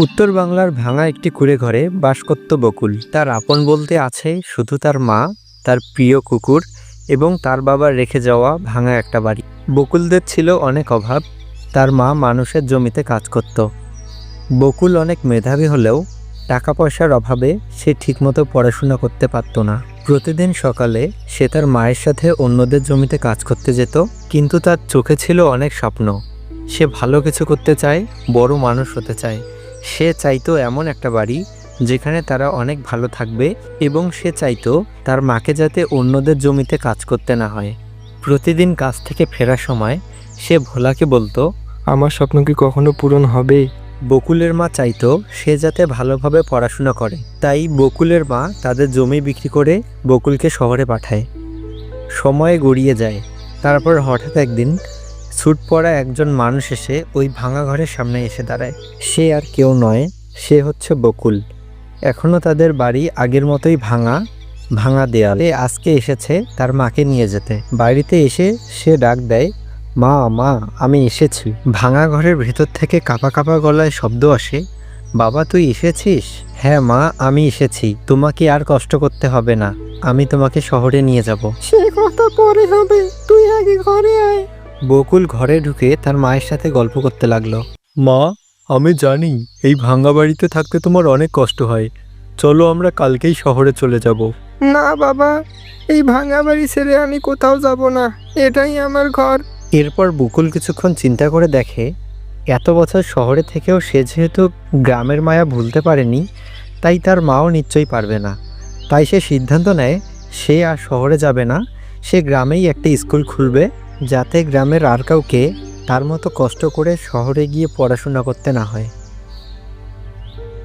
উত্তর বাংলার ভাঙা একটি কুড়ে ঘরে বাস করত বকুল। তার আপন বলতে আছে, শুধু তার মা, তার প্রিয় কুকুর এবং তার বাবার রেখে যাওয়া ভাঙা একটা বাড়ি। বকুলদের ছিল অনেক অভাব, তার মা মানুষের জমিতে কাজ করত। বকুল অনেক মেধাবী হলেও টাকা পয়সার অভাবে সে ঠিকমতো পড়াশোনা করতে পারত না। প্রতিদিন সকালে সে তার মায়ের সাথে অন্যদের জমিতে কাজ করতে যেত, কিন্তু তার চোখে ছিল অনেক স্বপ্ন। সে ভালো কিছু করতে চায় বড় মানুষ হতে চায়। সে চাইতো এমন একটা বাড়ি যেখানে তারা অনেক ভালো থাকবে এবং সে চাইতো তার মাকে যাতে অন্যদের জমিতে কাজ করতে না হয়। প্রতিদিন কাজ থেকে ফেরার সময় সে ভোলাকে বলতো আমার স্বপ্ন কি কখনো পূরণ হবে? বকুলের মা চাইতো সে যাতে ভালোভাবে পড়াশোনা করে। তাই বকুলের মা তাদের জমি বিক্রি করে বকুলকে শহরে পাঠায়। সময় গড়িয়ে যায়। তারপর হঠাৎ একদিন স্যুট পরা একজন মানুষ এসে ওই ভাঙা ঘরের সামনে এসে দাঁড়ায়। সে আর কেউ নয়, সে হচ্ছে বকুল। এখনও তাদের বাড়ি আগের মতোই ভাঙা ভাঙা দেয়ালে। আজকে এসেছে তার মাকে নিয়ে যেতে। বাড়িতে এসে সে ডাক দেয়, মা মা, আমি এসেছি। ভাঙা ঘরের ভেতর থেকে কাপা কাপা গলায় শব্দ আসে, বাবা, তুই এসেছিস? হ্যাঁ মা, আমি এসেছি। তোমাকে আর কষ্ট করতে হবে না। আমি তোমাকে শহরে নিয়ে যাব। সে কথা পরে হবে। তুই আগে ঘরে আয়। বকুল ঘরে ঢুকে তার মায়ের সাথে গল্প করতে লাগল। মা আমি জানি এই ভাঙা বাড়িতে থাকতে তোমার অনেক কষ্ট হয়। চলো আমরা কালকেই শহরে চলে যাব। না বাবা এই ভাঙা বাড়ি ছেড়ে আমি কোথাও যাব না। এটাই আমার ঘর। এরপর বকুল কিছুক্ষণ চিন্তা করে দেখে এত বছর শহরে থেকেও সে যেহেতু গ্রামের মায়া ভুলতে পারেনি তাই তার মাও নিশ্চয়ই পারবে না। তাই সে সিদ্ধান্ত নেয় সে আর শহরে যাবে না সে গ্রামেই একটা স্কুল খুলবে। যাতে গ্রামের আর কাউকে তার মতো কষ্ট করে শহরে গিয়ে পড়াশোনা করতে না হয়।